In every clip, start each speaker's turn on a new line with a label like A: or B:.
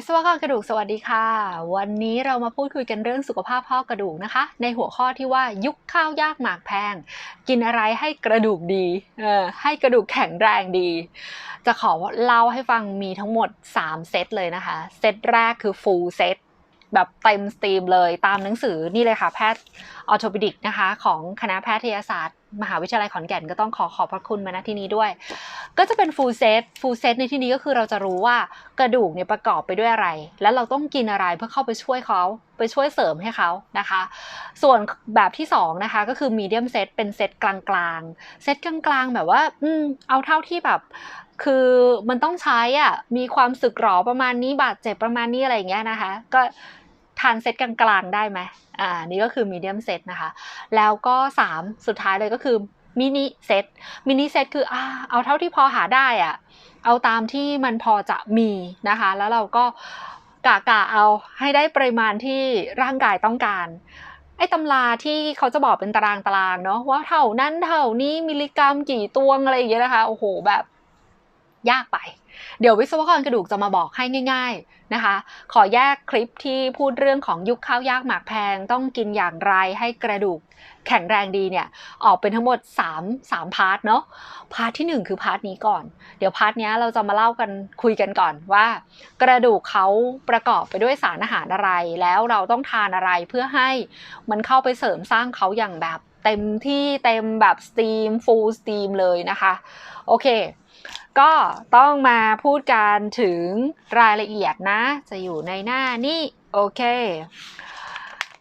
A: วิศวกรกระดูกสวัสดีค่ะ วันนี้เรามาพูดคุยกันเรื่องสุขภาพข้อกระดูกนะคะ ในหัวข้อที่ว่ายุคข้าวยากหมากแพง กินอะไรให้กระดูกดีเออให้กระดูกแข็งแรงดี จะขอเล่าให้ฟังมีทั้งหมด 3 เซตเลยนะคะ เซตแรกคือ full set แบบเต็มสตรีมเลยตามหนังสือนี่เลยค่ะแพทย์ ออโทปิดิกนะคะของคณะแพทยศาสตร์ มหาวิทยาลัยขอนแก่นก็ต้องขอขอบพระคุณมาณที่นี้ด้วย ก็จะเป็น full set full set ในที่นี้ก็คือเราจะรู้ว่ากระดูกเนี่ยประกอบไปด้วยอะไร แล้วเราต้องกินอะไรเพื่อเข้าไปช่วยเขาไปช่วยเสริมให้เขานะคะ ส่วนแบบที่2นะคะก็คือ medium set เป็นเซตกลางๆเซตกลางๆ แบบว่าอืมเอาเท่าที่แบบคือมันต้องใช้อะมีความสึกหรอประมาณนี้บาดเจ็บประมาณนี้อะไรอย่างเงี้ยนะคะ ก็ ทานเซตกลางๆได้ไหมอ่านี่ก็คือมีเดียมเซตนะคะ แล้วก็ 3 สุดท้ายเลยก็คือมินิเซตมินิเซตคืออ่าเอาเท่าที่พอหาได้อะเอาตามที่มันพอจะมีนะคะ แล้วเราก็กะกะเอาให้ได้ปริมาณที่ร่างกายต้องการไอ้ตำราที่เขาจะบอกเป็นตารางตารางเนาะว่าเท่านั้นเท่านี้มิลลิกรัมกี่ตวงอะไรอย่างเงี้ยนะคะ โอ้โหแบบยากไป เดี๋ยววิศวกรกระดูกจะมาบอกให้ง่าย ๆนะคะ ขอแยกคลิปที่พูดเรื่องของยุคข้าวยากหมากแพงต้องกินอย่างไรให้กระดูกแข็งแรงดีเนี่ยออกเป็นทั้งหมด 3 3 พาร์ทเนาะพาร์ทที่ 1 คือพาร์ทนี้ก่อน เดี๋ยวพาร์ทนี้เราจะมาเล่ากันคุยกันก่อนว่า กระดูกเขาประกอบไปด้วยสารอาหารอะไร แล้วเราต้องทานอะไรเพื่อให้มันเข้าไปเสริมสร้างเขาอย่างแบบเต็มที่เต็มแบบสตรีมฟูลสตรีมเลยนะคะ โอเค ก็ต้องมาพูดกันถึงรายละเอียดนะ จะอยู่ในหน้านี่โอเค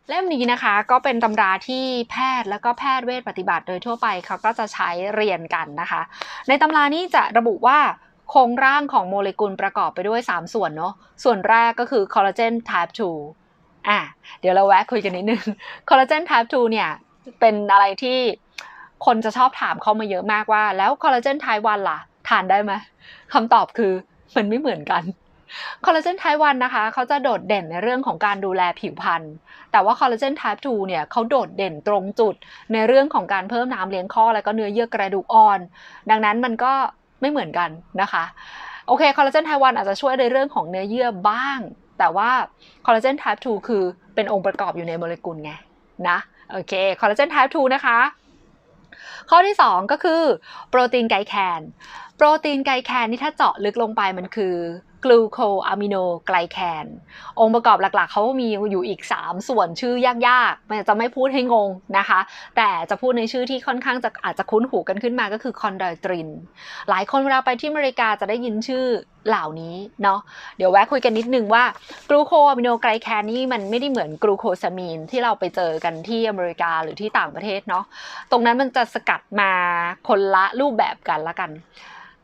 A: เล่มนี้นะคะก็เป็นตำราที่แพทย์แล้วก็แพทย์เวชปฏิบัติโดยทั่วไปเขาก็จะใช้เรียนกันนะคะ ในตำรานี้จะระบุว่าโครงร่างของโมเลกุลประกอบไปด้วย 3 ส่วนเนาะ ส่วนแรกก็คือคอลลาเจน type 2 อะ เดี๋ยวเราแวะคุยกันนิดนึง คอลลาเจน type 2 เนี่ย เป็นอะไรที่คนจะชอบถามเข้ามาเยอะมากว่า แล้วคอลลาเจน type 1 ล่ะ ทานได้ไหมคำตอบคือมันไม่เหมือนกันคอลลาเจนไทป์1นะคะเขาจะโดดเด่นในเรื่องของการดูแลผิวพรรณแต่ว่าคอลลาเจนไทป์2เนี่ยเขาโดดเด่นตรงจุด ในเรื่องของการเพิ่มน้ำเลี้ยงข้อ และก็เนื้อเยื่อกระดูกอ่อน ดังนั้นมันก็ไม่เหมือนกันนะคะโอเคคอลลาเจนไทป์1อาจจะช่วยในเรื่องของเนื้อเยื่อบ้าง แต่ว่าคอลลาเจนไทป์2คือเป็นองค์ประกอบอยู่ในโมเลกุลไงนะโอเคคอลลาเจนไทป์2นะคะข้อที่ 2 ก็คือโปรตีนไกแคน โปรตีนไกลแคนนี่ถ้าเจาะลึกลงไปมันคือกลูโคอะมิโนไกลแคน องค์ประกอบหลักๆ เขามีอยู่อีก 3 ส่วนชื่อยากๆมันจะไม่พูดให้งงนะคะ แต่จะพูดในชื่อที่ค่อนข้างจะอาจจะคุ้นหูกันขึ้นมาก็คือคอนไดตริน หลายคนเวลาไปที่อเมริกาจะได้ยินชื่อเหล่านี้เนาะ เดี๋ยวแวะคุยกันนิดนึงว่ากลูโคอะมิโนไกลแคนนี่มันไม่ได้เหมือนกลูโคซามีนที่เราไปเจอกันที่อเมริกาหรือที่ต่างประเทศเนาะ ตรงนั้นมันจะสกัดมาคนละรูปแบบกันละกัน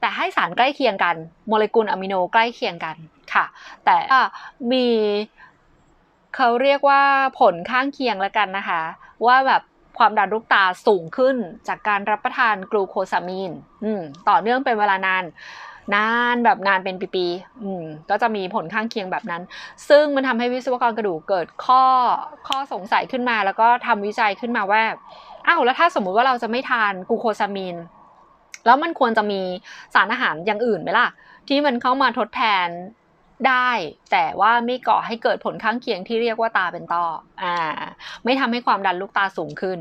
A: แต่ให้สารใกล้เคียงกันโมเลกุลอะมิโนใกล้เคียงกันค่ะ แต่มีเขาเรียกว่าผลข้างเคียงแล้วกันนะคะ ว่าแบบความดันลูกตาสูงขึ้นจากการรับประทานกลูโคซามีนต่อเนื่องเป็นเวลานานนานแบบนานเป็นปีๆก็จะมีผลข้างเคียงแบบนั้น ซึ่งมันทำให้วิศวกรกระดูกเกิดข้อข้อสงสัยขึ้นมา แล้วก็ทำวิจัยขึ้นมาว่าอ้าวแล้วถ้าสมมุติว่าเราจะไม่ทานกลูโคซามีน แล้วมันควรจะมีสารอาหารอย่างอื่นไหมล่ะ ที่มันเข้ามาทดแทนได้ แต่ว่าไม่ก่อให้เกิดผลข้างเคียงที่เรียกว่าตาเป็นต้ออ่าไม่ทำให้ความดันลูกตาสูงขึ้น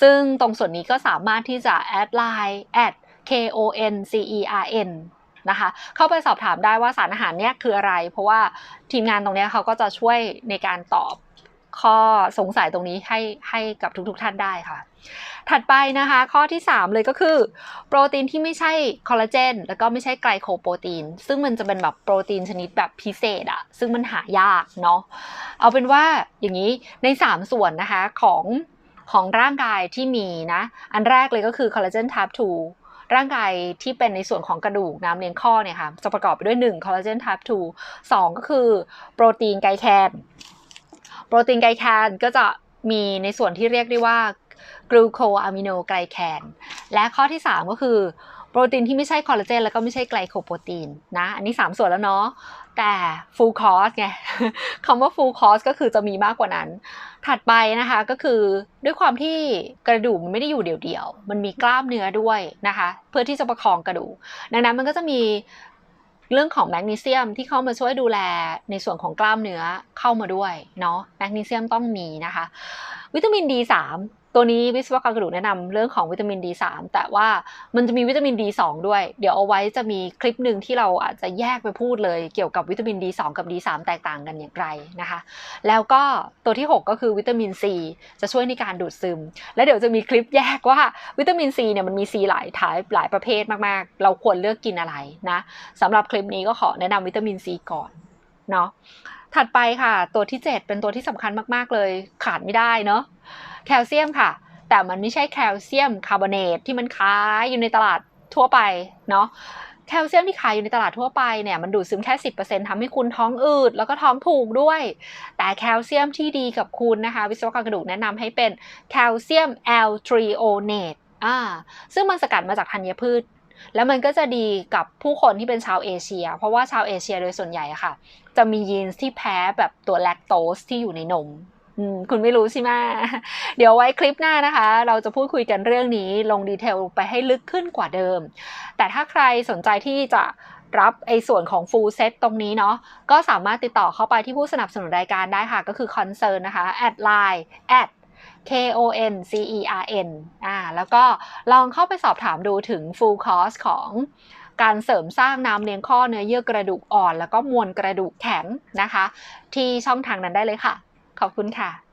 A: ซึ่งตรงส่วนนี้ก็สามารถที่จะแอดไลน์ at k o n c e r n นะคะ เข้าไปสอบถามได้ว่าสารอาหารเนี้ยคืออะไร เพราะว่าทีมงานตรงนี้เขาก็จะช่วยในการตอบ ข้อสงสัยตรงนี้ให้ให้กับทุกๆทท่านได้ค่ะ ถัดไปนะคะ ข้อที่ 3 เลยก็คือ โปรตีนที่ไม่ใช่คอลลาเจนแล้วก็ไม่ใช่ไกลโคโปรตีน ซึ่งมันจะเป็นแบบโปรตีนชนิดแบบพิเศษอะซึ่งมันหายากเนาะเอาเป็นว่าอย่างนี้ใน 3 ส่วนนะคะของของร่างกายที่มีนะ อันแรกเลยก็คือคอลลาเจนทับ2ร่างกายที่เป็นในส่วนของกระดูกน้ำเลี้ยงข้อเนี่ยค่ะจะประกอบไปด้วย1คอลลาเจนทับ2 2 ก็คือโปรตีนไกลแคน โปรตีนไกลแคนก็จะมีในส่วนที่เรียกได้ว่ากลูโคอะมิโนไกลแคน และข้อที่ 3 ก็คือ โปรตีนที่ไม่ใช่คอลลาเจนแล้วก็ไม่ใช่ไกลโคโปรตีนนะ อันนี้ 3 ส่วนแล้วเนาะ แต่ฟูลคอร์สไงคำว่าฟูลคอร์สก็คือจะมีมากกว่านั้น ถัดไปนะคะก็คือด้วยความที่กระดูกมันไม่ได้อยู่เดี่ยวๆ มันมีกล้ามเนื้อด้วยนะคะ เพื่อที่จะประคองกระดูก ดังนั้นมันก็จะมี เรื่องของแมกนีเซียมที่เข้ามาช่วยดูแลในส่วนของกล้ามเนื้อเข้ามาด้วยเนาะแมกนีเซียมต้องมีนะคะ วิตามิน D3 ตัวนี้วิศวกรกระดูกแนะนำเรื่องของวิตามิน D3 แต่ว่ามันจะมีวิตามิน D2 ด้วย เดี๋ยวเอาไว้จะมีคลิปหนึ่งที่เราอาจจะแยกไปพูดเลย เกี่ยวกับวิตามิน D2 กับ D3 แตกต่างกันอย่างไรนะคะ แล้วก็ตัวที่ 6 ก็คือวิตามิน C จะช่วยในการดูดซึม และเดี๋ยวจะมีคลิปแยกว่าวิตามิน C เนี่ยมันมี C หลายทายหลายประเภทมากๆ เราควรเลือกกินอะไรนะสำหรับคลิปนี้ก็ขอแนะนำวิตามิน C ก่อนเนาะถัดไปค่ะ ตัวที่ 7 เป็นตัวที่สำคัญมากๆเลยขาดไม่ได้เนาะ แคลเซียมค่ะ แต่มันไม่ใช่แคลเซียมคาร์บอเนตที่มันขายอยู่ในตลาดทั่วไปเนาะแคลเซียมที่ขายอยู่ในตลาดทั่วไปเนี่ยมันดูดซึมแค่ 10%ทำให้คุณท้องอืดแล้วก็ท้องผูกด้วย แต่แคลเซียมที่ดีกับคุณนะคะ วิศวกรกระดูกแนะนำให้เป็นแคลเซียมแอลทริโอเนตอ่าซึ่งมันสกัดมาจากธัญพืช แล้วมันก็จะดีกับผู้คนที่เป็นชาวเอเชีย เพราะว่าชาวเอเชียโดยส่วนใหญ่อะค่ะ จะมียีนที่แพ้แบบตัวแลคโตสที่อยู่ในนม คุณไม่รู้ใช่ไหมเดี๋ยวไว้คลิปหน้านะคะ เราจะพูดคุยกันเรื่องนี้ลงดีเทลไปให้ลึกขึ้นกว่าเดิม แต่ถ้าใครสนใจที่จะรับไอ้ส่วนของ full set ตรงนี้เนาะก็สามารถติดต่อเข้าไปที่ผู้สนับสนุนรายการได้ค่ะ ก็คือ concern นะคะ at line at K O N C E R N อ่าแล้วก็ลองเข้าไปสอบถามดูถึง full cost ของการเสริมสร้างน้ำเลี้ยงข้อเนื้อเยื่อกระดูกอ่อน แล้วก็มวลกระดูกแข็งนะคะ ที่ช่องทางนั้นได้เลยค่ะ ขอบคุณค่ะ